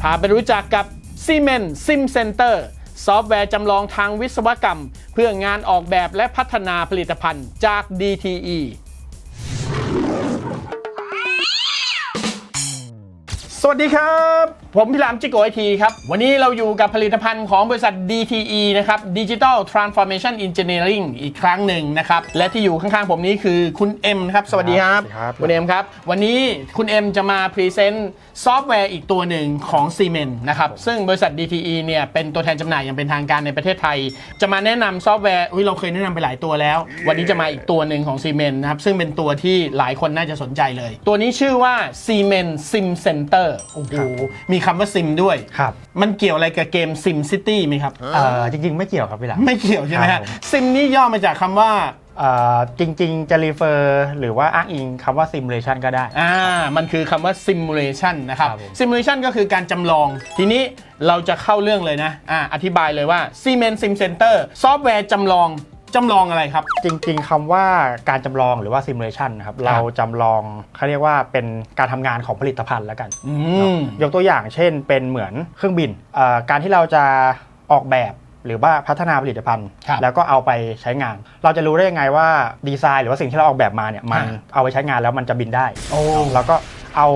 พาไปรู้จักกับ Siemens Sim Center ซอฟต์แวร์จำลองทางวิศวกรรม เพื่องานออกแบบและพัฒนาผลิตภัณฑ์จาก DTE สวัสดีครับผมพิรามจิโกไอทีครับ วันนี้เราอยู่กับผลิตภัณฑ์ของบริษัท DTE นะครับ Digital Transformation Engineering อีกครั้งหนึ่งนะครับ และที่อยู่ข้างๆผมนี้คือคุณเอ็มนะครับ สวัสดีครับสวัสดีครับคุณเอ็มครับ วันนี้คุณเอ็มจะมาพรีเซนต์ซอฟต์แวร์อีกตัวหนึ่งของ Siemens นะครับ ซึ่งบริษัท DTE เนี่ยเป็นตัวแทนจำหน่ายอย่างเป็นทางการในประเทศไทย จะมาแนะนำซอฟต์แวร์อุ้ยเราเคยแนะนำไปหลายตัวแล้ว วันนี้จะมาอีกตัวหนึ่งของ Siemens นะครับ ซึ่งเป็นตัวที่หลายคนน่าจะสนใจเลย ตัวนี้ชื่อว่า Siemens Sim Center โอ้โหมีคำว่าซิมด้วย ครับมันเกี่ยวอะไรกับเกม Sim City ไหมครับ เอ่อจริง ๆ ไม่เกี่ยวครับพี่หลัง ไม่เกี่ยวใช่ไหมครัฮะบผม ซิมนี่ย่อมาจากคำว่าเอ่อจริง ๆ จะรีเฟอร์หรือว่าอ้างอิงคำว่า simulation ก็ได้ อ่ามันคือคำว่า simulation นะครับครับผม simulation ก็คือการจำลอง ทีนี้เราจะเข้าเรื่องเลยนะอ่าอธิบายเลยว่า Siemens Sim Center ซอฟต์แวร์จำลอง จำลองอะไรครับ จริงๆคำว่าการจำลองหรือว่า simulation นะครับเราจำลองเขาเรียกว่าเป็นการทำงานของผลิตภัณฑ์แล้วกัน อืม ยกตัวอย่างเช่นเป็นเหมือนเครื่องบินเอ่อการที่เราจะออกแบบหรือว่าพัฒนาผลิตภัณฑ์ ครับแล้วก็เอาไปใช้งาน เราจะรู้ได้ยังไงว่าดีไซน์หรือว่าสิ่งที่เราออกแบบมาเนี่ยมันฮะเอาไปใช้งานแล้วมันจะบินได้ โอ้แล้วก็เอา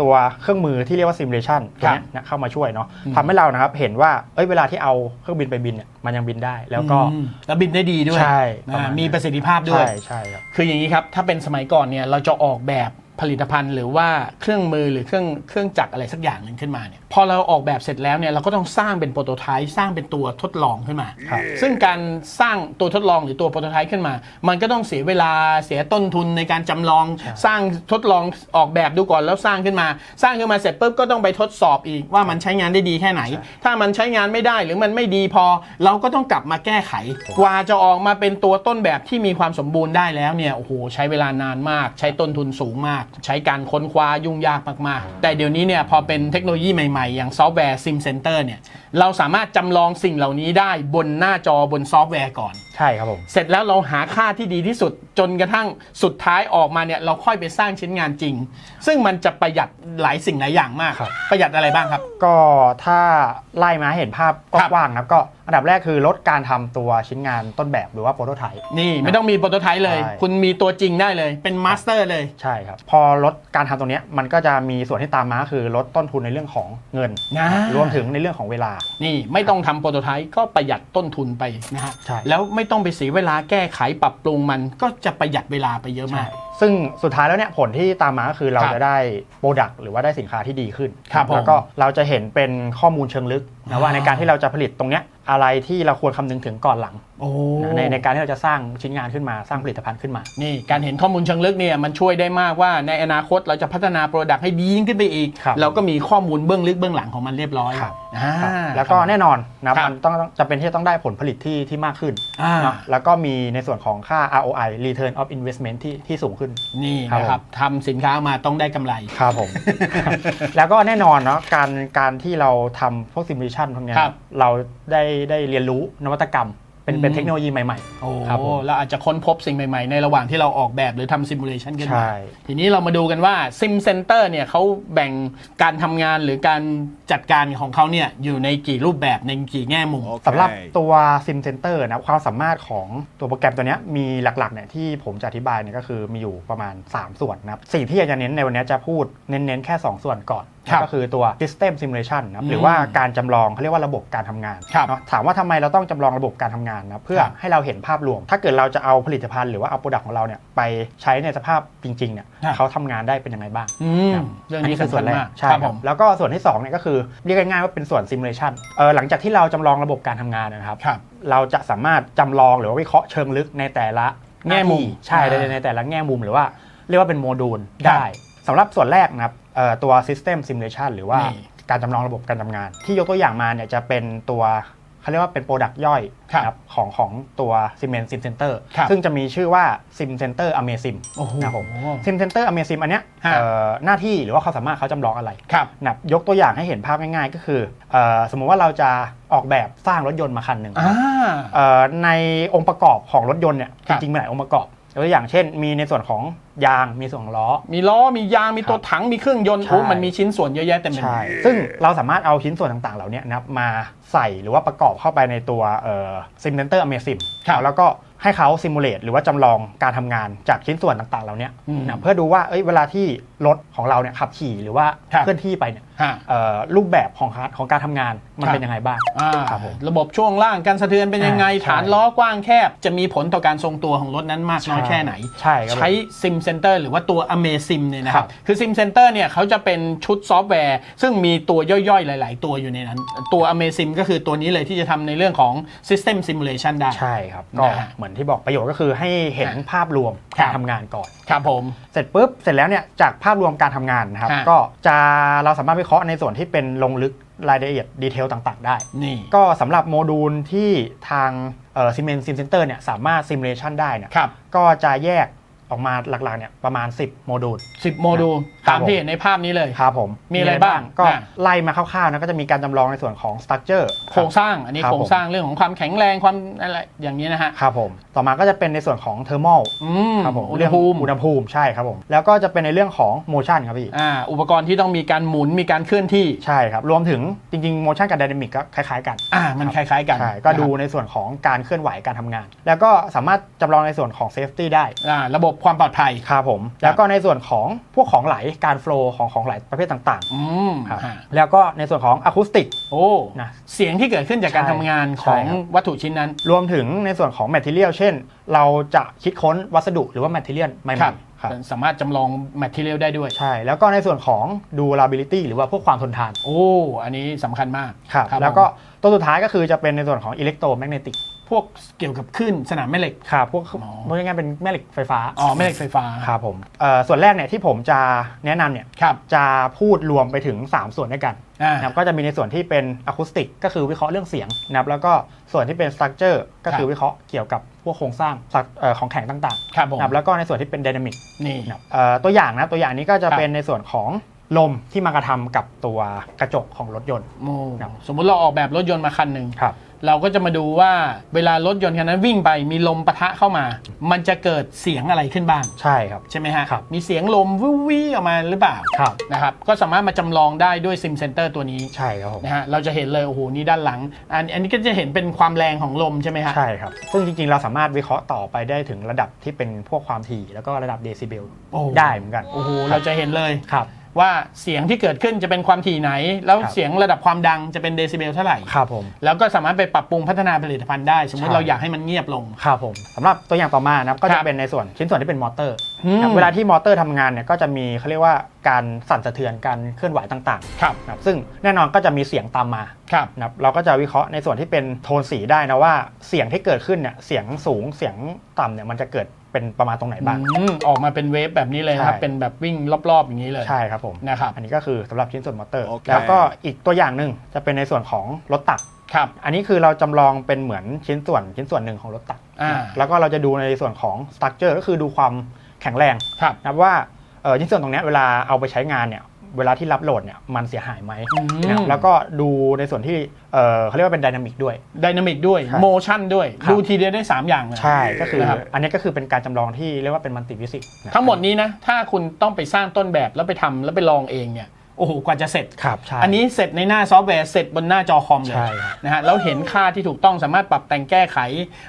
ตัวเครื่องมือที่เรียกว่า simulation ตัวเนี้ยนะเข้ามาช่วยเนาะทำให้เรานะครับเห็นว่าเอ้ยเวลาที่เอาเครื่องบินไปบินเนี่ยมันยังบินได้แล้วก็ อืมแล้วบินได้ดีด้วยใช่ประอ่ามาณนั้นมีประสิทธิภาพด้วย ใช่ใช่ครับ คืออย่างนี้ครับ ถ้าเป็นสมัยก่อนเนี่ยเราจะออกแบบผลิตภัณฑ์หรือว่าเครื่องมือหรือเครื่องเครื่องจักรอะไรสักอย่างหนึ่งขึ้นมาเนี่ย พอเราออกแบบเสร็จแล้วเนี่ยเราก็ต้องสร้างเป็นโปรโตไทป์สร้างเป็นตัวทดลองขึ้นมาครับซึ่งการสร้างตัวทดลองหรือตัวโปรโตไทป์ขึ้นมา มันก็ต้องเสียเวลาเสียต้นทุนในการจำลอง สร้างทดลองออกแบบดูก่อนแล้วสร้างขึ้นมา สร้างขึ้นมาเสร็จปุ๊บก็ต้องไปทดสอบอีกว่ามันใช้งานได้ดีแค่ไหน ถ้ามันใช้งานไม่ได้หรือมันไม่ดีพอ เราก็ต้องกลับมาแก้ไข กว่าจะออกมาเป็นตัวต้นแบบที่มีความสมบูรณ์ได้แล้วเนี่ยโอ้โหใช้เวลานานมาก ใช้ต้นทุนสูงมาก ใช้การค้นคว้ายุ่งยากมากๆ แต่เดี๋ยวนี้เนี่ยพอเป็นเทคโนโลยีใหม่ๆอย่างซอฟต์แวร์ซิมเซนเตอร์เนี่ยเราสามารถจำลองสิ่งเหล่านี้ได้บนหน้าจอบนซอฟต์แวร์ก่อน ใช่ครับผม เสร็จแล้วเราหาค่าที่ดีที่สุดจนกระทั่งสุดท้ายออกมาเนี่ยเราค่อยไปสร้างชิ้นงานจริง ซึ่งมันจะประหยัดหลายสิ่งหลายอย่างมาก ครับ ประหยัดอะไรบ้างครับ ก็ถ้าไล่มาให้เห็นภาพครับกว้างๆนะครับก็อันดับแรกคือลดการทำตัวชิ้นงานต้นแบบหรือว่าโปรโตไทป์ นี่ไม่ต้องมีโปรโตไทป์เลย ใช่ คุณมีตัวจริงได้เลย เป็นมาสเตอร์เลย ใช่ครับ พอลดการทำตรงเนี้ยมันก็จะมีส่วนที่ตามมาคือลดต้นทุนในเรื่องของเงินอ่ารวมถึงในเรื่องของเวลานี่ไม่ต้องทำโปรโตไทป์ก็ประหยัดต้นทุนไปนะฮะใช่ แล้วไม่ต้องไปเสียเวลาแก้ไขปรับปรุงมันก็จะประหยัดเวลาไปเยอะมาก ซึ่งสุดท้ายแล้วเนี่ยผลที่ตามมาก็คือเราครับจะได้โปรดักต์หรือว่าได้สินค้าที่ดีขึ้น ครับผมแล้วก็เราจะเห็นเป็นข้อมูลเชิงลึกนะว่าอ่า ในการที่เราจะผลิตตรงเนี้ยอะไรที่เราควรคำนึงถึงก่อนหลังโอ้ นะในในการที่เราจะสร้างชิ้นงานขึ้นมาสร้างผลิตภัณฑ์ขึ้นมา นี่การเห็นข้อมูลเชิงลึกเนี่ยมันช่วยได้มากว่าในอนาคตเราจะพัฒนาโปรดักต์ให้ดียิ่งขึ้นไปอีก ครับเราก็มีข้อมูลเบื้องลึกเบื้องหลังของมันเรียบร้อยครับอ่าแล้วก็แน่นอนนะครับมันต้องจะเป็นที่จะต้องได้ผลผลิตที่ที่มากขึ้นอ่าเนอะแล้วก็มีในส่วนของค่า ROI Return of Investment ที่ที่สูงขึ้นนี่ครับนะครับทำสินค้ามาต้องได้กำไรครับผม แล้วก็แน่นอนเนาะการการที่เราทำพวกซิมูเลชันพวกเนี้ยครับเราได้ได้เรียนรู้นวัตกรรม เป็นเป็นอืมเทคโนโลยีใหม่โอ้ครับผมเราอาจจะค้นพบสิ่งใหม่ๆ ในระหว่างที่เราออกแบบหรือทำซิมูเลชันขึ้นมา ใช่ ทีนี้เรามาดูกันว่า Sim Center เนี่ยเขาแบ่งการทำงานหรือการจัดการของเขาเนี่ยอยู่ในกี่รูปแบบในกี่แง่มุมๆสำหรับตัว Sim Center นะความสามารถของตัวโปรแกรมตัวเนี้ยมีหลักๆเนี่ยที่ผมจะอธิบายเนี่ยก็คือมีอยู่ประมาณ 3 ส่วนนะครับสิ่งที่อยากจะเน้นในวันเนี้ยจะพูดเน้นๆแค่ 2 ส่วนก่อนครับก็คือตัว System Simulation นะครับอืมหรือว่าการจำลองเขาเรียกว่าระบบการทำงานครับเนาะถามว่าทำไมเราต้องจำลองระบบการทำงานนะเพื่อครับให้เราเห็นภาพรวม ถ้าเกิดเราจะเอาผลิตภัณฑ์หรือว่าเอาโปรดักต์ของเราเนี่ยไปใช้ในสภาพจริงๆเนี่ยครับเขาทำงานได้เป็นยังไงบ้างอืมครับเรื่องนี้คือส่วนแรกสำคัญมากใช่ครับคผรับมแล้วก็ส่วนที่2เนี่ยก็คือเรียกง่ายๆว่าเป็นส่วน simulation เออหลังจากที่เราจำลองระบบการทำงานนะครับครับ เราจะสามารถจำลองหรือว่าวิเคราะห์เชิงลึกในแต่ละแง่มุมหน้าที่ใช่อ่าในในแต่ละแง่มุมหรือว่าเรียกว่าเป็นโมดูลครับได้สำหรับส่วนแรกนะครับเอ่อ ตัว system simulation หรือว่านี่การจำลองระบบการทำงาน ที่ยกตัวอย่างมาเนี่ยจะเป็นตัวเขาเรียกว่าเป็นโปรดักต์ย่อยครับนะครับของของตัว Siemens Sim Center ครับซึ่งจะมีชื่อว่า Sim Center Amazim โอ้โหนะครับผม Sim Center Amazim อันเนี้ยฮะเอ่อหน้าที่หรือว่าความสามารถเขาจำลองอะไรครับนะครับยกตัวอย่างให้เห็นภาพง่ายๆ ก็คือเอ่อสมมุติว่าเราจะออกแบบสร้างรถยนต์มาคันหนึ่งอ่าเอ่อในองค์ประกอบของรถยนต์เนี่ยครัจบริงๆมีหลายองค์ประกอบ ตัวอย่างเช่น มีในส่วนของยางมีส่วนของล้อ มีล้อมียางมีตัวถังมีเครื่องยนต์ใช่ โอ้มันมีชิ้นส่วนเยอะแยะเต็มไปหมใช่ดซึ่งเราสามารถเอาชิ้นส่วนต่างๆ เหล่านี้นะครับมาใส่หรือว่าประกอบเข้าไปในตัวซิมเ c นเตอร์อเมซิมครับแล้วก็ให้เขาซิมูเลตหรือว่าจำลองการทำงานจากชิ้นส่วนต่างๆ เหล่านี้อืมนะเพื่อดูว่าเอ้ยเวลาที่รถของเราเนี่ยขับขี่หรือว่าครับ เคลื่อนที่ไปเนี่ยฮะเอ่อ รูปแบบของการของการทำงานมันครับเป็นยังไงบ้างอ่าครับผมระบบช่วงล่างการสะเทือนเป็นยังไงอ่าใช่ฐานล้อกว้างแคบ จะมีผลต่อการทรงตัวของรถนั้นมากน้อยแค่ไหน ใช่ครับผมใช้ Sim Center หรือว่าตัว Amazim เนี่ยนะครัครับบคือ Sim Center เนี่ยเขาจะเป็นชุดซอฟต์แวร์ ซึ่งมีตัวย่อยๆ หลาย ๆ ตัวอยู่ในนั้น ตัว Amazim ก็คือตัวนี้เลยที่จะทำในเรื่องของ System Simulation ได้ ใช่ครับก็นะฮะเหมือนที่บอกประโยชน์ก็คือให้เห็นฮะภาพรวมครักาบรทำงานก่อนครับผมเสร็จปุ๊บเสร็จแล้วเนี่ยจากภาพรวมการทำงานนะครับฮะก็จะเราสามารถวิเคราะห์ในส่วนที่เป็นลงลึกรายละเอียดดีเทลต่างๆ ได้ นี่ ก็สำหรับโมดูลที่ทางซีเมนซิมเซนเตอร์เนี่ยสามารถซิมูเลชันได้เนี่ยครับ ก็จะแยกออกมาหลักๆเนี่ยประมาณ 10 โมดูล10โมดูลครับ ตามที่เห็นในภาพนี้เลย ครับผมมีอะไรบ้างก็อะ ไล่มาคร่าวๆนะก็จะมีการจำลองในส่วนของสตั๊กเจอร์ โครงสร้างอันนี้ครับ โครงสร้างเรื่องของความแข็งแรงความอะไรอย่างนี้นะฮะ ครับผมต่อมาก็จะเป็นในส่วนของเทอร์มอลอืมครับผมอุณหภูมิอุณหภูมิใช่ครับผมแล้วก็จะเป็นในเรื่องของโมชันครับพี่อ่าอุปกรณ์ที่ต้องมีการหมุนมีการเคลื่อนที่ใช่ครับรวมถึงจริงๆ motion กับ dynamic ก็คล้ายๆกันอ่ามันคล้ายๆกันใช่ก็ดูนะครับในส่วนของการเคลื่อนไหวการทำงาน แล้วก็สามารถจำลองในส่วนของ safety ได้อ่าระบบความปลอดภัยครับผม แล้วก็ในส่วนของพวกของไหลการ flow ของของไหลประเภทต่างอืมๆครับฮะแล้วก็ในส่วนของ acoustic โอ้นะเสียงที่เกิดขึ้นจากการใช่ทำงานขใช่องครับวัตถุชิ้นนั้น รวมถึงในส่วนของ material เช่น เราจะคิดค้นวัสดุหรือว่า material ใหม่ครับๆครับสามารถจำลอง material ได้ด้วย ใช่ แล้วก็ในส่วนของ durability หรือว่าพวกความทนทานโอ้ อันนี้สำคัญมากครับผมแล้วก็ตัวสุดท้ายก็คือจะเป็นในส่วนของ electromagnetic พวกเกี่ยวกับคลื่นสนามแม่เหล็ก ครับพวกอ๋อพูดง่ายๆเป็นแม่เหล็กไฟฟ้าอ๋อแม่เหล็กไฟฟ้าครับผมเอ่อส่วนแรกเนี่ยที่ผมจะแนะนำเนี่ยครับจะพูดรวมไปถึง 3 ส่วนด้วยกันอ่า นะครับก็จะมีในส่วนที่เป็นอะคูสติกก็คือวิเคราะห์เรื่องเสียงนะครับแล้วก็ส่วนที่เป็นสตรัคเจอร์ก็คือวิเคราะห์เกี่ยวกับพวกโครงสร้างเอ่อของแข็งต่างครับผๆมนะครับแล้วก็ในส่วนที่เป็น d y นามิกนี่ นะครับเอ่อตัวอย่างนะตัวอย่างนี้ก็จะครับ เป็นในส่วนของลมที่มากระทำกับตัวกระจกของรถยนต์โอ้ครับ สมมุติเราออกแบบรถยนต์มาคันหนึ่งครับ เราก็จะมาดูว่าเวลารถยนต์คันนั้นวิ่งไปมีลมปะทะเข้ามา มันจะเกิดเสียงอะไรขึ้นบ้าง ใช่ครับ ใช่ไหมฮะ ครับมีเสียงลมวิววิออกมาหรือเปล่าครับ นะครับ ก็สามารถมาจำลองได้ด้วยซิมเซนเตอร์ตัวนี้ใช่ครับผมนะฮะ เราจะเห็นเลย โอ้โห นี่ด้านหลัง อันอันนี้ก็จะเห็นเป็นความแรงของลมใช่ไหมฮะ ใช่ครับ ซึ่งจริงๆ เราสามารถวิเคราะห์ต่อไปได้ถึงระดับที่เป็นพวกความถี่แล้วก็ระดับเดซิเบลโอ้ ได้เหมือนกัน โอ้โห เราจะเห็นเลย ครับ ว่าเสียงที่เกิดขึ้นจะเป็นความถี่ไหน แล้วครับ เสียงระดับความดังจะเป็นเดซิเบลเท่าไหร่ ครับผม แล้วก็สามารถไปปรับปรุงพัฒนาผลิตภัณฑ์ได้ สมมติใช่ เราอยากให้มันเงียบลง ครับผมสำหรับตัวอย่างต่อมานะครับก็ครัจะบเป็นในส่วนชิ้นส่วนที่เป็นมอเตอร์อืม นะครับเวลาที่มอเตอร์ทำงานเนี่ยก็จะมีเขาเรียกว่าการสั่นสะเทือนการเคลื่อนไหวต่างครับๆนะครับซึ่งแน่นอนก็จะมีเสียงตามมาครับ นะครับเราก็จะวิเคราะห์ในส่วนที่เป็นโทนสีได้นะว่าเสียงที่เกิดขึ้นเนี่ยเสียงสูงเสียงต่ำเนี่ยมันจะเกิด เป็นประมาณตรงไหนบ้าง อืมออกมาเป็นเวฟแบบนี้เลยนะครับ ใช่ เป็นแบบวิ่งรอบๆอย่างนี้เลยใช่ครับผม นะครับ อันนี้ก็คือสำหรับชิ้นส่วนมอเตอร์ โอเค แล้วก็อีกตัวอย่างหนึ่งจะเป็นในส่วนของรถตัก ครับ อันนี้คือเราจำลองเป็นเหมือนชิ้นส่วนชิ้นส่วนหนึ่งของรถตัก อ่า แล้วก็เราจะดูในส่วนของสตั๊กเจอร์ก็คือดูความแข็งแรงครับ นะครับว่าเอ่อชิ้นส่วนตรงเนี้ยเวลาเอาไปใช้งานเนี่ย เวลาที่รับโหลดเนี่ยมันเสียหายไหมอืมนะครับแล้วก็ดูในส่วนที่เอ่อเขาเรียกว่าเป็นไดนามิกด้วย ดินามิกด้วยครับโมชั่นด้วย ครับ ดูทีเดียวได้ 3 อย่างเลย ใช่ก็คือนะครับ อันนี้ก็คือเป็นการจำลองที่เรียกว่าเป็นมัลติวิสิก ทั้งหมดนี้นะ ถ้าคุณต้องไปสร้างต้นแบบแล้วไปทำแล้วไปลองเองเนี่ย โอ้โหกว่าจะเสร็จ ครับใช่ อันนี้เสร็จในหน้าซอฟต์แวร์เสร็จบนหน้าจอคอมเลยใช่ครับ นะฮะแล้วเห็นค่าที่ถูกต้องสามารถปรับแต่งแก้ไข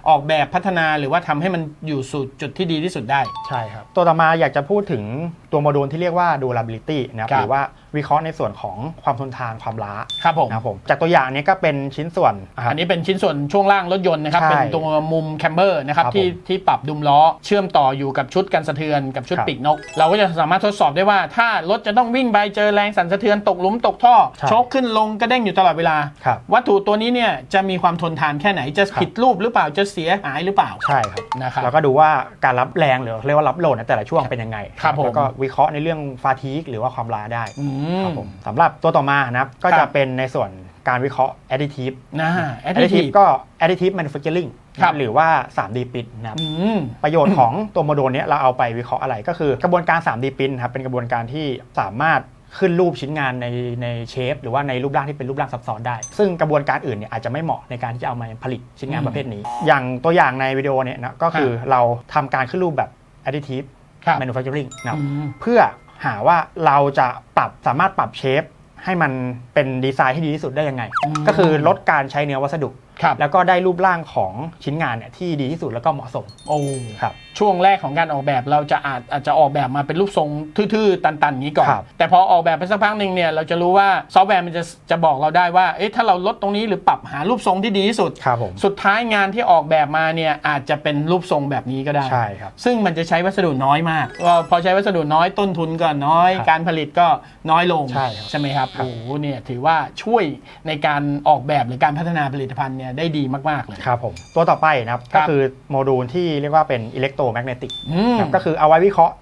ออกแบบพัฒนาหรือว่าทำให้มันอยู่สู่จุดที่ดีที่สุดได้ ใช่ครับ ตัวต่อมาอยากจะพูดถึงตัวโมดูลที่เรียกว่า durability นะครับครับ หรือว่าวิเคราะห์ในส่วนของความทนทานความล้าครับผมนะครับผมจากตัวอย่างนี้ก็เป็นชิ้นส่วนอะอันนี้เป็นชิ้นส่วนช่วงล่างรถยนต์นะครับ ใช่เป็นตัวมุมแคมเบอร์นะครับครับที่ผมที่ปรับดุมล้อเชื่อมต่ออยู่กับชุดกันสะเทือนกับชุดครับปีกนก เราก็จะสามารถทดสอบได้ว่า ถ้ารถจะต้องวิ่งไปเจอแรงสั่นสะเทือนตกหลุมตกท่อใช่โชคขึ้นลงกระเด้งอยู่ตลอดเวลา ครับ วัตถุตัวนี้เนี่ยจะมีความทนทานแค่ไหนจะครับผิดรูปหรือเปล่าจะเสียหายหรือเปล่าใช่ครับ นะครับ แล้วก็ดูว่าการรับแรงหรือเรียกว่ารับโหลดในแต่ละช่วงเป็นยังไงครับผม แล้วก็วิเคราะห์ในเรื่องฟาทีกหรือว่าความล้าได้ อืมครับผมสำหรับตัวต่อมานะครับก็ครัจะบเป็นในส่วนการวิเคราะห์ additive นะ additive additive ก็ additive manufacturing ครับหรือว่า 3D print นะครับอืมประโยชน์ของตัวโมดูลเนี้ยเราเอาไปวิเคราะห์อะไรก็คือกระบวนการ 3D print ครับเป็นกระบวนการที่สามารถขึ้นรูปชิ้นงานในในเชฟหรือว่าในรูปร่างที่เป็นรูปร่างซับซ้อนได้ ซึ่งกระบวนการอื่นเนี่ยอาจจะไม่เหมาะในการที่จะเอามาผลิตชิ้นงานอืมประเภทนี้ อย่างตัวอย่างในวิดีโอเนี่ยนะก็คือเราทำการขึ้นรูปแบบ additive ครับ manufacturing นะครับอืมเพื่อ หาว่าเราจะปรับสามารถปรับเชฟให้มันเป็นดีไซน์ที่ดีที่สุดได้ยังไงอืมก็คือลดการใช้เนื้อวัสดุครับ แล้วก็ได้รูปร่างของชิ้นงานเนี่ยที่ดีที่สุดแล้วก็เหมาะสม โอ้ครับช่วงแรกของการออกแบบเราจะอาจอาจจะออกแบบมาเป็นรูปทรงทื่อๆ ตันๆอย่างนี้ก่อน ครับแต่พอออกแบบไปสักพักหนึ่งเนี่ยเราจะรู้ว่าซอฟต์แวร์มันจะจะบอกเราได้ว่าเอ๊ะถ้าเราลดตรงนี้หรือปรับหารูปทรงที่ดีที่สุด ครับผม สุดท้ายงานที่ออกแบบมาเนี่ยอาจจะเป็นรูปทรงแบบนี้ก็ได้ ใช่ครับ ซึ่งมันจะใช้วัสดุน้อยมากก็พอใช้วัสดุน้อยต้นทุนก็น้อย ครับการผลิตก็น้อยลงใช่ครับ ไหมครับครับโอ้โหเนี่ยถือว่าช่วยในการออกแบบหรือการพัฒนาผลิตภัณฑ์เนี่ยได้ดีมากๆเลย ครับผมตัวต่อไปนะครับครัก็บคือโมดูลที่เรียกว่าเป็นอิเล็กโทรแมกเนติกอืมก็คือเอาไว้วิเคราะห์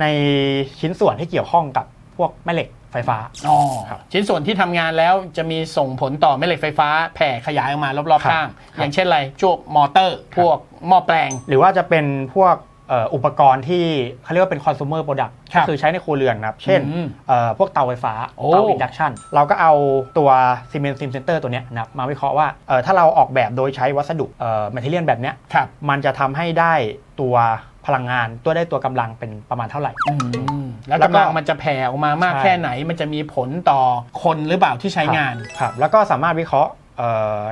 ในชิ้นส่วนที่เกี่ยวข้องกับพวกแม่เหล็กไฟฟ้าอ๋อครับชิ้นส่วนที่ทำงานแล้วจะมีส่งผลต่อแม่เหล็กไฟฟ้าแผ่ขยายออกมารอบครับๆข้างครับอย่างเช่นอะไรพวกมอเตอร์ พวกหม้อแปลง หรือว่าจะเป็นพวกเอ่ออุปกรณ์ที่เขาเรียกว่าเป็นคอน sumer product ครัก็บคือใช้ในครัวเรือนนะครับ เช่นอืมเอ่อพวกเตาไฟฟ้าโอ้เตาอินดักชันเราก็เอาตัว Siemens Sim Center ตัวเนี้ยนะครับมาวิเคราะห์ว่าเอ่อถ้าเราออกแบบโดยใช้วัสดุเอ่อ material แบบเนี้ยครับมันจะทำให้ได้ตัวพลังงานตัวได้ตัวกำลังเป็นประมาณเท่าไหร่อืมแล้วแล้วก็กำลังมันจะแผ่ออกมามากใช่แค่ไหน มันจะมีผลต่อคนหรือเปล่าที่ใช้งานครับแล้วก็สามารถวิเคราะห์เอ่อ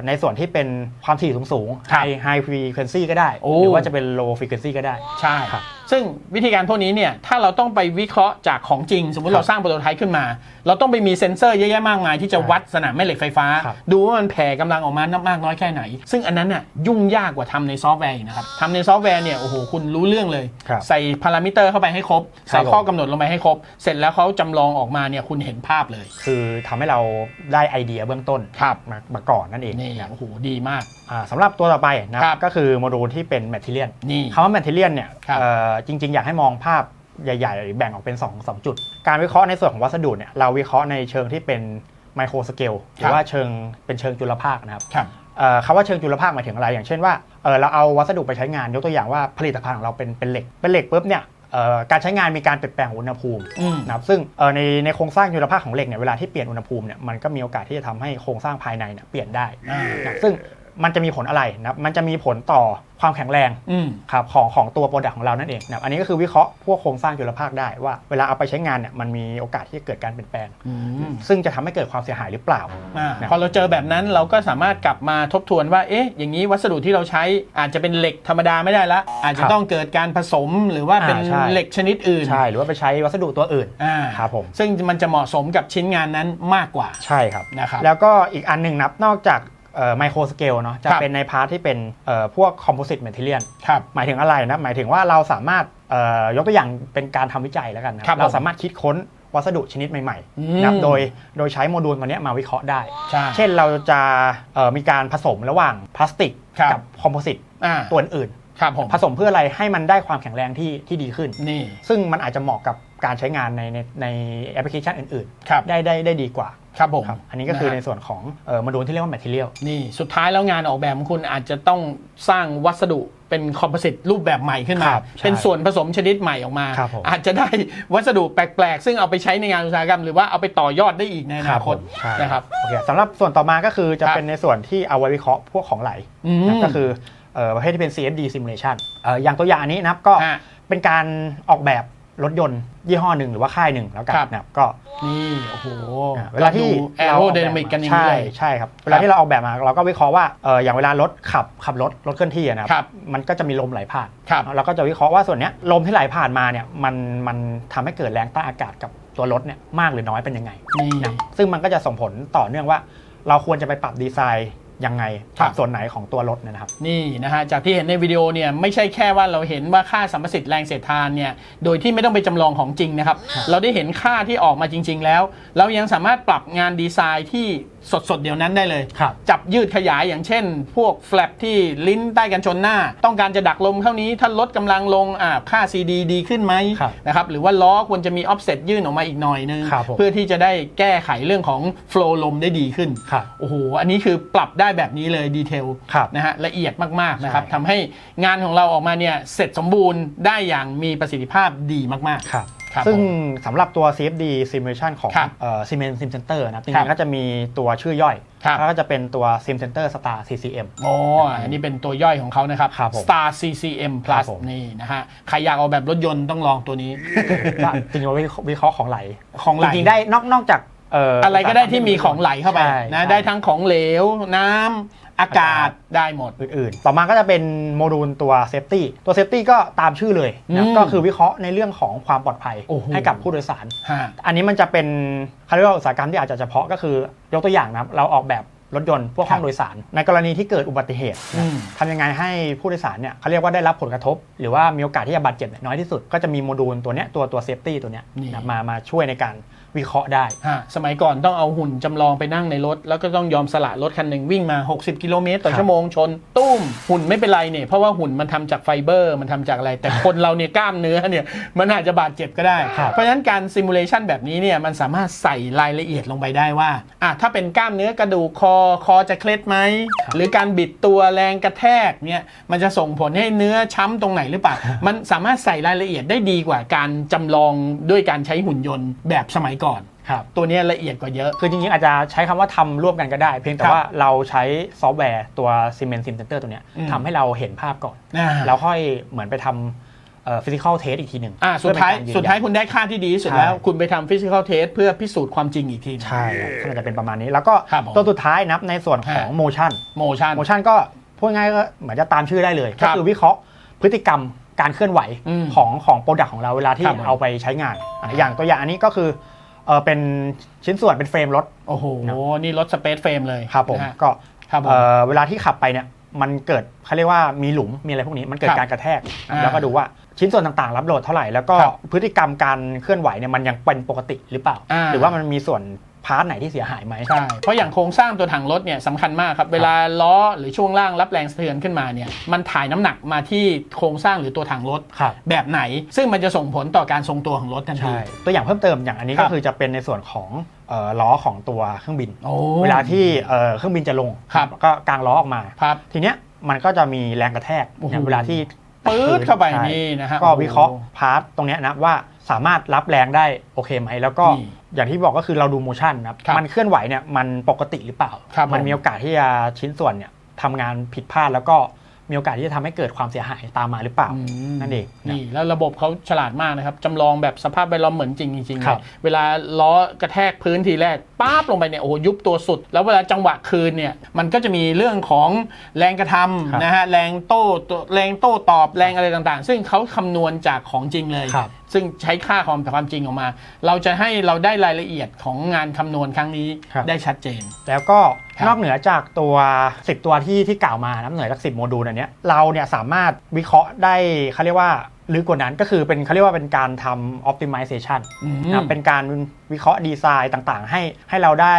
ในส่วนที่เป็นความถี่สูงๆครับ high high frequency ก็ได้โอ้หรือว่าจะเป็น low frequency ก็ได้ ใช่ครับซึ่งวิธีการพวกนี้เนี่ยถ้าเราต้องไปวิเคราะห์จากของจริง สมมุติครับเราสร้างโปรโตไทป์ขึ้นมา เราต้องไปมีเซ็นเซอร์เยอะแยะมากมาย ที่จะใช่วัดสนามแม่เหล็กไฟฟ้าครับดูว่ามันแผ่กำลังออกมามากน้อยแค่ไหน ซึ่งอันนั้นน่ะยุ่งยากกว่าทำในซอฟต์แวร์อีกนะครับทำในซอฟต์แวร์เนี่ยโอ้โหคุณรู้เรื่องเลยครับใส่พารามิเตอร์เข้าไปให้ครบ ใส่ครับผมข้อกำหนดลงไปให้ครบ เสร็จแล้วเขาจำลองออกมาเนี่ยคุณเห็นภาพเลย คือทำให้เราได้ไอเดียเบื้องต้นครับมามาก่อนนั่นเองนี่ครับโอ้โหดีมากอ่าสำหรับตัวต่อไปนะครับก็คือโมดูลที่เป็น material นี่คำว่า material เนี่ยครับเอ่อจริง ๆ อยากให้มองภาพใหญ่ๆ แบ่งออกเป็น2 2จุด การวิเคราะห์ในส่วนของวัสดุเนี่ยเราวิเคราะห์ในเชิงที่เป็นไมโครสเกลหรือว่าเชิงเป็นเชิงจุลภาคนะครับครับเอ่อคำว่าเชิงจุลภาคหมายถึงอะไร อย่างเช่นว่าเอ่อเราเอาวัสดุไปใช้งานยกตัวอย่างว่าผลิตภัณฑ์ของเราเป็นเป็นเหล็กเป็นเหล็กปุ๊บเนี่ยเอ่อการใช้งานมีการเปลี่ยนแปลงของอุณหภูมิอืมนะครับซึ่งเอ่อในในโครงสร้างจุลภาคของเหล็กเนี่ยเวลาที่เปลี่ยนอุณหภูมิเนี่ยมันก็มีโอกาสที่จะทำให้โครงสร้างภายในเนี่ยเปลี่ยนได้อ่านะครับซึ่ง มันจะมีผลอะไรนะครับมันจะมีผลต่อความแข็งแรงอืม ครับของของตัวโปรดักต์ของเรานั่นเองนะครับอันนี้ก็คือวิเคราะห์พวกโครงสร้างจุลภาคได้ว่าเวลาเอาไปใช้งานเนี่ยมันมีโอกาสที่จะเกิดการเปลี่ยนแปลง อืมซึ่งจะทำให้เกิดความเสียหายหรือเปล่า อ่านะ พอเราเจอแบบนั้นเราก็สามารถกลับมาทบทวนว่า เอ๊ะ อย่างนี้วัสดุที่เราใช้อาจจะเป็นเหล็กธรรมดาไม่ได้ละ อาจจะครับต้องเกิดการผสมหรือว่าเป็นอ่าใช่ เหล็กชนิดอื่นใช่หรือว่าไปใช้วัสดุตัวอื่นอ่าครับผมซึ่งมันจะเหมาะสมกับชิ้นงานนั้นมากกว่าใช่ครับ นะครับ แล้วก็อีกอันหนึ่งนับนอกจาก ไมโครสเกลเนาะจะครับเป็นในพาร์ทที่เป็นเอ่อพวกคอมโพสิต m ม t เ r ีย l ครับหมายถึงอะไรนะ หมายถึงว่าเราสามารถเอ่อยกตัวอย่างเป็นการทำวิจัยแล้วกันนะครับผมเราสามารถคิดค้นวัสดุชนิดใหม่อืๆมนะครับโดยโดยใช้โมดูลตัวเนี้ยมาวิเคราะห์ได้ใช่เช่นเราจะเอ่อมีการผสมระหว่างพลาสติกครับกับคอมโพสิตอ่าตัวอื่นครับผมผสมเพื่ออะไรให้มันได้ความแข็งแรงที่ที่ดีขึ้นนี่ซึ่งมันอาจจะเหมาะกับการใช้งานในในในแอปพลิเคชันอื่นครับๆได้ได้ได้ดีกว่า ครับผมครับอันนี้ก็คือในนะฮะส่วนของเอ่อโมดูลที่เรียกว่า material นี่สุดท้ายแล้วงานออกแบบของคุณอาจจะต้องสร้างวัสดุเป็นคอมโพสิตรูปแบบใหม่ขึ้นมา ครับใช่เป็นส่วนผสมชนิดใหม่ออกมา ครับผม อาจจะได้วัสดุแปลกๆ ซึ่งเอาไปใช้ในงานอุตสาหกรรม หรือว่าเอาไปต่อยอดได้อีกในอนาคตใช่นะครับ โอเคสำหรับส่วนต่อมาก็คือจะครับ เป็นในส่วนที่เอาไว้วิเคราะห์พวกของไหลอืม นะก็คือเอ่อประเภทที่เป็น CFD simulation เอ่ออย่างตัวอย่างอันนี้นะครับก็ฮะเป็นการออกแบบ รถยนต์ยี่ห้อหนึ่งหรือว่าค่ายหนึ่งแล้วกันครับ นะครับก็นี่โอ้โหอ่าเวลาที่แอโรไดนามิกกันอย่างนี้ใช่เลย ใช่ครับเวลาที่เราออกแบบมาเราก็วิเคราะห์ว่าเอออย่างเวลารถขับขับรถรถเคลื่อนที่อะนะคครัรับมันก็จะมีลมไหลผ่าน ครับ เราก็จะวิเคราะห์ว่าส่วนเนี้ยลมที่ไหลผ่านมาเนี่ยมันมันทำให้เกิดแรงต้านอากาศกับตัวรถเนี่ยมากหรือน้อยเป็นยังไง นี่นะซึ่งมันก็จะส่งผลต่อเนื่องว่า เราควรจะไปปรับดีไซน์ ยังไงคปรับรับ ส่วนไหนของตัวรถเนยนะครับ นี่นะฮะจากที่เห็นในวิดีโอเนี่ยไม่ใช่แค่ว่าเราเห็นว่าค่าสัมประสิทธิ์แรงเสียดทานเนี่ยโดยที่ไม่ต้องไปจำลองของจริงนะครับ เราได้เห็นค่าที่ออกมาจริง ๆ แล้ว เรายังสามารถปรับงานดีไซน์ที่ สดๆ เดี๋ยวนั้นได้เลย ครับจับยืดขยายอย่างเช่น พวกแฟลปที่ลิ้นใต้กันชนหน้า ต้องการจะดักลมเท่านี้ ถ้าลดกำลังลงอ่าค่า CD ดีขึ้นไหมครับนะครับหรือว่าล้อควรจะมี offset ยื่นออกมาอีกหน่อยนึง ครับผมเพื่อที่จะได้แก้ไขเรื่องของ flow ลมได้ดีขึ้นครับ โอ้โหอันนี้คือปรับได้แบบนี้เลยดีเทล ครับ นะฮะละเอียดมากๆนะครับใช่ทำให้งานของเราออกมาเนี่ยเสร็จสมบูรณ์ได้อย่างมีประสิทธิภาพดีมากครับครับ ซึ่งผมสำหรับตัว CFD simulation ของครับเอ่อ Siemens Sim Center นะครับจครัริบงๆก็จะมีตัวชื่อย่อยครับ แล้วก็จะเป็นตัว Sim Center Star CCM โอ้อันนี้เป็นตัวย่อยของเขานะครับ ครับผม Star CCM ครั Plus บผม นี่นะฮะ ใครอยากเอาแบบรถยนต์ต้องลองตัวนี้ก็จริงๆเราวิเคราะห์ของไหลของไหล จริงๆได้นอกนอกจาก เอ่ออะไรก็ได้ที่มีของไหลเข้าไปใช่นะใช่ ได้ทั้งของเหลว น้ำอากาศได้หมด อื่นๆ ต่อมาก็จะเป็นโมดูลตัวเซฟตี้ตัวเซฟตี้ก็ตามชื่อเลยนะอืมก็คือวิเคราะห์ในเรื่องของความปลอดภัยโอ้โห ให้กับผู้โดยสาร ฮะ อันนี้มันจะเป็นเขาเรียกว่าอุตสาหกรรมที่อาจจะเฉพาะก็คือยกตัวอย่างนะครับเราออกแบบรถยนต์พวกห้อคงรับโดยสาร ในกรณีที่เกิดอุบัติเหตุอืม ทำยังไงให้ผู้โดยสารเนี่ยเขาเรียกว่าได้รับผลกระทบ หรือว่ามีโอกาสที่จะบาดเจ็บเนี่ยน้อยที่สุด ก็จะมีโมดูลตัวเนี้ยตัวตัวเซฟตี้ตัวเนี้ยนี่นะมามาช่วยในการ วิเคราะห์ได้ ฮะสมัยก่อนต้องเอาหุ่นจำลองไปนั่งในรถ แล้วก็ต้องยอมสละรถคันหนึ่งวิ่งมา 60 กิโลเมตรต่อครับชั่วโมงชน ตุ้มหุ่นไม่เป็นไรเนี่ย เพราะว่าหุ่นมันทำจากไฟเบอร์มันทำจากอะไร แต่คนเราเนี่ยกล้ามเนื้อเนี่ยมันอาจจะบาดเจ็บก็ได้ ครับ เพราะฉะนั้นการซิมูเลชันแบบนี้เนี่ยมันสามารถใส่รายละเอียดลงไปได้ว่าอะถ้าเป็นกล้ามเนื้อกระดูกคอคอจะเคล็ดไหม หรือการบิดตัวแรงกระแทกเนี่ยมันจะส่งผลให้เนื้อช้ำตรงไหนหรือเปล่า มันสามารถใส่รายละเอียดได้ดีกว่าการจำลองด้วยการใช้หุ่นยนต์แบบสมัยก่อน ครับตัวเนี้ยละเอียดกว่าเยอะ คือจริงๆ อาจจะใช้คำว่าทำร่วมกันก็ได้ เพียงแต่ครับว่าเราใช้ซอฟต์แวร์ตัว Siemens Sim Center ตัวเนี้ยอืม ทำให้เราเห็นภาพก่อน อ่าแล้วค่อยเหมือนไปทำฟิสิกอลเทสอีกทีหนึ่งอ่าสุดท้ายเพื่อเป็นกรนนสุดท้ายคุณได้ค่าที่ดีที่สุดใช่แล้ว คุณไปทำฟิสิก a l เทสเพื่อพิสูจน์ความจริงอีกทีหนึ่ง ใช่ครับก็จะเป็นประมาณนี้ แล้วก็ครับผมตัวสุดท้ายนับในส่วนของฮะโมชั่นโมชั่นโมชั่นก็พูดง่ายๆก็เหมือนจะตามชื่อได้เลย ครัก็บคือวิเคราะห์พฤติกรรมการเคลื่อนไหวอืมของของโปรดักต์ของเราเวลาที่ครับผม เอาไปใช้งานอะอย่างตัวอย่างอันนี้ก็คือ เออเป็นชิ้นส่วนเป็นเฟรมรถ โอ้โหนะนี่รถสเปซเฟรมเลยครับผมนะฮะก็ครับผมเอ่อเวลาที่ขับไปเนี่ยมันเกิดเขาเรียกว่ามีหลุมมีอะไรพวกนี้มันเกิดครับการกระแทกอ่าแล้วก็ดูว่าชิ้นส่วนต่างๆ รับโหลดเท่าไหร่แล้วก็ครับพฤติกรรมการเคลื่อนไหวเนี่ยมันยังเป็นปกติหรือเปล่าอ่าหรือว่ามันมีส่วน พาร์ทไหนที่เสียหายไหม ใช่ เพราะอย่างโครงสร้างตัวถังรถเนี่ยสำคัญมากครับ เวลาล้อหรือช่วงล่างรับแรงสะเทือนขึ้นมาเนี่ย มันถ่ายน้ำหนักมาที่โครงสร้างหรือตัวถังรถ ครับแบบไหน ซึ่งมันจะส่งผลต่อการทรงตัวของรถทันที ใช่ ตัวอย่างเพิ่มเติมอย่างอันนี้ครัก็บ คือจะเป็นในส่วนของเอ่อล้อของตัวเครื่องบิน โอ้ เวลาที่เอ่อเครื่องบินจะลงครับ ก็กางล้อออกมา ครับ ทีเนี้ยมันก็จะมีแรงกระแทกโอ้โห เนี่ยเวลาที่ปื๊ดเข้าไปใช่นี่นะฮะก็วิเคราะห์โอ้โหพาร์ทตรงเนี้ยนะว่าสามารถรับแรงได้โอเคไหมแล้วก็นี่ อย่างที่บอกก็คือเราดูโมชั่นนะครับ ครับมันเคลื่อนไหวเนี่ยมันปกติหรือเปล่า ครับมันผมมีโอกาสที่จะชิ้นส่วนเนี่ยทำงานผิดพลาดแล้วก็มีโอกาสที่จะทำให้เกิดความเสียหายตามมาหรือเปล่าอืมนั่นเองนะ นี่แล้วระบบเขาฉลาดมากนะครับจำลองแบบสภาพแวดล้อมเหมือนจริงจริงๆเลครัยบเวลาล้อกระแทกพื้นทีแรกป๊าบลงไปเนี่ยโอ้โหยุบตัวสุด แล้วเวลาจังหวะคืนเนี่ยมันก็จะมีเรื่องของแรงกระทครับำนะฮะแรงโต้ตัวแรงโต้ตอบแรงอะไรต่างๆ ซึ่งเขาคำนวณจากของจริงเลยครับ ซึ่งใช้ค่าความความจริงออกมา เราจะให้เราได้รายละเอียดของงานคำนวณครั้งนี้ครับ ได้ชัดเจน แล้วก็ครับนอกเหนือจากตัว 10 ตัวที่ที่กล่าวมานะเหนือจาก 10 โมดูลอันเนี้ยเราเนี่ยสามารถวิเคราะห์ได้เขาเรียกว่า ลึกกว่านั้นก็คือเป็นเขาเรียกว่าเป็นการทำ optimization อืมนะเป็นการวิเคราะห์ดีไซน์ต่างๆ ให้ให้เราได้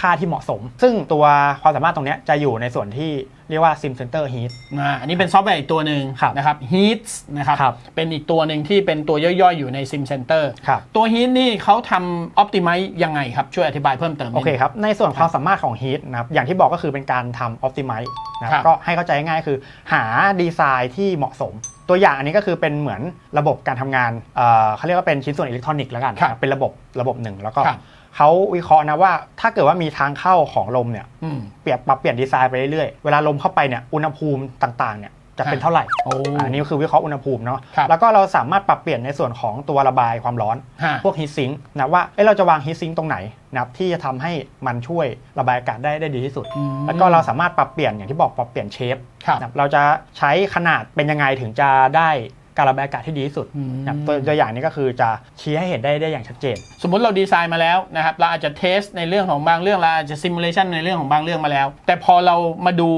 ค่าที่เหมาะสม ซึ่งตัวความสามารถตรงเนี้ยจะอยู่ในส่วนที่เรียกว่า Sim Center Heat อ่าอันนี้เป็นซอฟต์แวร์อีกตัวหนึ่งครับนะครับ Heats นะครับครับ เป็นอีกตัวหนึ่งที่เป็นตัวย่อยๆ อยู่ใน Sim Center ครับตัว Heat นี่เขาทำ Optimize ยังไงครับ ช่วยอธิบายเพิ่มเติมนิโอดเคนึงครับ ในส่วนความสามารถของ Heat นะครับ อย่างที่บอกก็คือเป็นการทำ Optimize นะครับก็ให้เข้าใจง่ายๆคือหาดีไซน์ที่เหมาะสม ตัวอย่างอันนี้ก็คือเป็นเหมือนระบบการทำงานเอ่อเขาเรียกว่าเป็นชิ้นส่วนอิเล็กทรอนิกส์แล้วกันครับนะเป็นระบบระบบหนึ่งแล้วก็ครับเขาวิเคราะห์นะว่าถ้าเกิดว่ามีทางเข้าของลมเนี่ยอืม เปลี่ยนปรับเปลี่ยนดีไซน์ไปเรื่อยๆเวลาลมเข้าไปเนี่ยอุณหภูมิต่างๆเนี่ย จะเป็นฮะเท่าไหร่โอ้อันนี้ก็คือวิเคราะห์อุณหภูมิเนาะครับแล้วก็เราสามารถปรับเปลี่ยนในส่วนของตัวระบายความร้อนฮะพวกฮีทซิงค์นะว่าเอ้ยเราจะวางฮีทซิงค์ตรงไหนนะครับที่จะทำให้มันช่วยระบายอากาศได้ได้ดีที่สุดอืมแล้วก็เราสามารถปรับเปลี่ยนอย่างที่บอกปรับเปลี่ยนเชฟครับนะครับเราจะใช้ขนาดเป็นยังไงถึงจะได้การระบายอากาศที่ดีที่สุดอืมนะครับตัวตัวอย่างนี้ก็คือจะชี้ให้เห็นได้ได้อย่างชัดเจน สมมุติเราดีไซน์มาแล้วนะครับเราอาจจะเทสในเรื่องของบางเรื่องเราอาจจะซิมูเลชันในเรื่องของบางเรื่องมาแล้ว แต่พอเรามาดู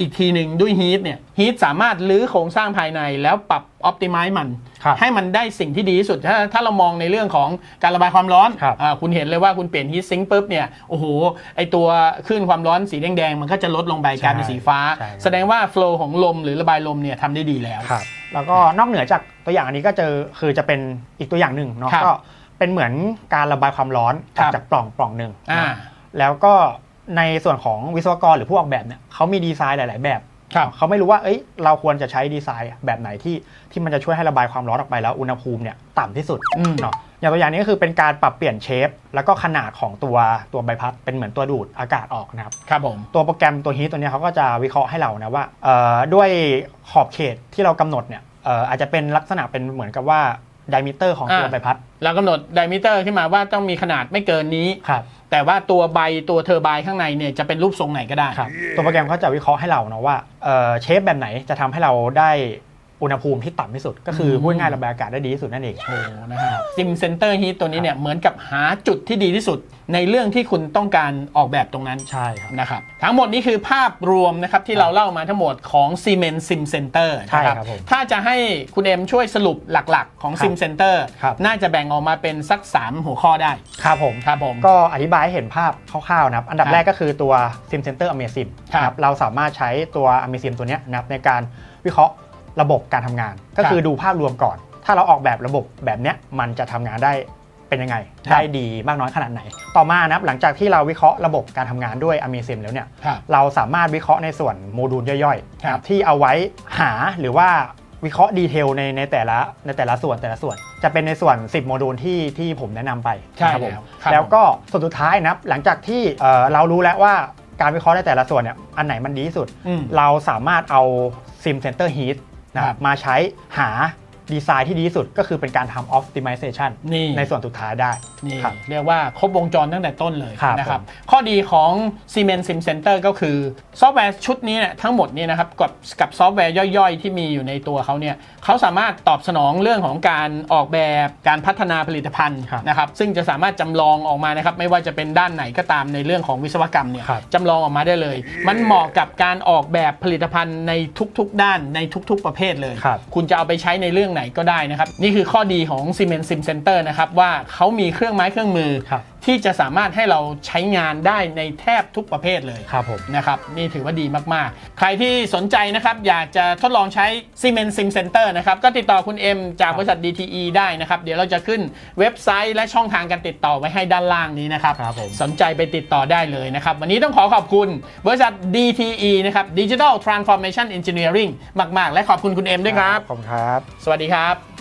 อีกทีหนึ่งด้วยฮีทเนี่ยฮีทสามารถรื้อโครงสร้างภายในแล้วปรับ Optimize มัน ครับให้มันได้สิ่งที่ดีที่สุด ถ้าถ้าเรามองในเรื่องของการระบายความร้อนครับ อ่าคุณเห็นเลยว่าคุณเปลี่ยนฮีทซิงค์ปุ๊บเนี่ยโอ้โหไอตัวคลื่นความร้อนสีแดงๆ มันก็จะลดลงไปกลายเป็นสีฟ้า ใช่ครับ แสดงว่าโฟล์ของลมหรือระบายลมเนี่ยทำได้ดีแล้ว ครับ แล้วก็นอกเหนือจากตัวอย่างอันนี้ก็เจอคือจะเป็นอีกตัวอย่างหนึ่งเนาะครับก็เป็นเหมือนการระบายความร้อนครับ จากปล่องปล่องหนึ่งอ่านะแล้วก็ ในส่วนของวิศวกรหรือผู้ออกแบบเนี่ยเขามีดีไซน์หลาย ๆ แบบครับเขาไม่รู้ว่าเอ้ย เราควรจะใช้ดีไซน์แบบไหนที่ที่มันจะช่วยให้ระบายความร้อนออกไปแล้วอุณหภูมิเนี่ยต่ำที่สุดอืมเนาะอย่างตัวอย่างนี้ก็คือเป็นการปรับเปลี่ยนเชฟ แล้วก็ขนาดของตัวตัวใบพัดเป็นเหมือนตัวดูดอากาศออกนะครับครับผมตัวโปรแกรมตัวฮีทตัวเนี้ยเขาก็จะวิเคราะห์ให้เรานะว่าเอ่อด้วยขอบเขตที่เรากำหนดเนี่ยเอ่ออาจจะเป็นลักษณะเป็นเหมือนกับว่าไดมิเตอร์ของตัวอ่าใบพัด เรากำหนดไดมิเตอร์ขึ้นมาว่าต้องมีขนาดไม่เกินนี้ครับ แต่ว่าตัวใบตัวเทอร์ไบน์ข้างในเนี่ยจะเป็นรูปทรงไหนก็ได้ ครับ ตัวโปรแกรมเขาจะวิเคราะห์ให้เราเนาะว่าเอ่อเชฟแบบไหนจะทำให้เราได้ อุณหภูมิที่ต่ำที่สุด ก็คืออมพูดง่ายๆระบายอากาศได้ดีที่สุดนั่นเองโอ้นะฮะซิมเซนเตอร์ฮีทตัวนี้เนี่ยเหมือนกับหาจุดที่ดีที่สุด ในเรื่องที่คุณต้องการออกแบบตรงนั้นใช่ครับนะครับทั้งหมดนี้คือภาพรวมนะครับที่เราเล่ามาทั้งหมดของ Siemens Sim Center ใช่นะครับผมถ้าจะให้คุณเอ็มช่วยสรุปหลักๆ ของครับ Sim Center ครับน่าจะแบ่งออกมาเป็นสัก 3 หัวข้อได้ครับผมครับผมก็อธิบายให้เห็นภาพคร่าวๆนะครับอันดับครับแรกก็คือตัว Sim Center Amazim ครับนะครับเราสามารถใช้ตัว Amazim ตัวเนี้ยนะครับในการวิเคราะห์ ระบบการทำงาน ก็คือดูภาพรวมก่อน ถ้าเราออกแบบระบบแบบเนี้ยมันจะทำงานได้เป็นยังไงครับได้ดีมากน้อยขนาดไหน ต่อมานะครับหลังจากที่เราวิเคราะห์ระบบการทำงานด้วย Amazim แล้วเนี่ยครับเราสามารถวิเคราะห์ในส่วนโมดูลย่อยๆครับนะครับที่เอาไว้หาหรือว่าวิเคราะห์ดีเทลในในแต่ละในแต่ละส่วนแต่ละส่วน จะเป็นในส่วน 10 โมดูลที่ที่ผมแนะนำไปใช่นะครับผมแล้วครับแล้วก็ส่วนสุดท้ายนะครับหลังจากที่เอ่อเรารู้แล้วว่าการวิเคราะห์ในแต่ละส่วนเนี่ยอันไหนมันดีที่สุดอืมเราสามารถเอา Sim Center Heat นะคครัรั บบมาใช้หาดีไซน์ที่ดีที่สุดก็คือเป็นการทำ optimization นี่ในส่วนสุดท้ายได้นี่ครับ เรียกว่าครบวงจรตั้งแต่ต้นเลยครับนะครับผมข้อดีของ Siemens Sim Center ก็คือ ซอฟต์แวร์ชุดนี้เนี่ยทั้งหมดเนี่ยนะครับกับกับซอฟต์แวร์ย่อยๆ ที่มีอยู่ในตัวเขาเนี่ย เขาสามารถตอบสนองเรื่องของการออกแบบการพัฒนาผลิตภัณฑ์ครับนะครับซึ่งจะสามารถจำลองออกมานะครับไม่ว่าจะเป็นด้านไหนก็ตามในเรื่องของวิศวกรรมเนี่ยครับจำลองออกมาได้เลย มันเหมาะกับการออกแบบผลิตภัณฑ์ในทุกๆ ด้านในทุกๆ ประเภทเลยครับคุณจะเอาไปใช้ในเรื่องไหนก็ได้นะครับ นี่คือข้อดีของ Siemens Sim Center นะครับว่าเขามีเครื่องไม้เครื่องมือครับ ที่จะสามารถให้เราใช้งานได้ในแทบทุกประเภทเลยครับผมนะครับนี่ถือว่าดีมากๆ ใครที่สนใจนะครับอยากจะทดลองใช้ Siemens Sim Center นะครับก็ติดต่อคุณเอ็มจากบริษัท DTE ได้นะครับ เดี๋ยวเราจะขึ้นเว็บไซต์และช่องทางการติดต่อไว้ให้ด้านล่างนี้นะครับครับผมสนใจไปติดต่อได้เลยนะครับ วันนี้ต้องขอขอบคุณบริษัท DTE นะครับ Digital Transformation Engineering มาก ๆ และขอบคุณคุณเอ็มด้วยครับ ขอบคุณครับ สวัสดีครับ